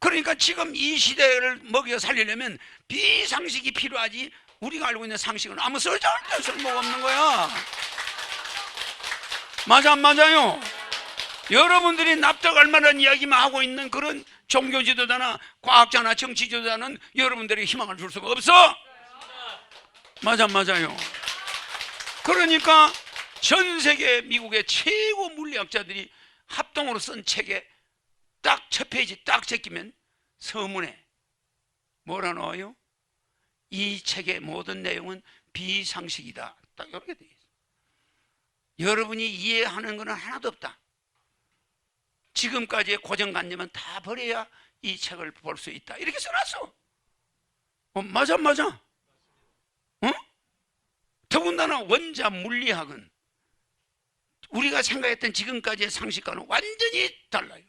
그러니까 지금 이 시대를 먹여 살리려면 비상식이 필요하지 우리가 알고 있는 상식은 아무 쓸데없는 쓸모가 없는 거야. 맞아 안 맞아요? 여러분들이 납득할 만한 이야기만 하고 있는 그런 종교 지도자나 과학자나 정치 지도자는 여러분들이 희망을 줄 수가 없어. 맞아 안 맞아요? 그러니까 전 세계 미국의 최고 물리학자들이 합동으로 쓴 책에 딱 첫 페이지 딱 제끼면 서문에 뭐라 나와요? 이 책의 모든 내용은 비상식이다. 딱 이렇게 돼 있어. 여러분이 이해하는 것은 하나도 없다. 지금까지의 고정관념은 다 버려야 이 책을 볼 수 있다. 이렇게 써놨어. 어, 맞아, 맞아. 어? 더군다나 원자 물리학은 우리가 생각했던 지금까지의 상식과는 완전히 달라요.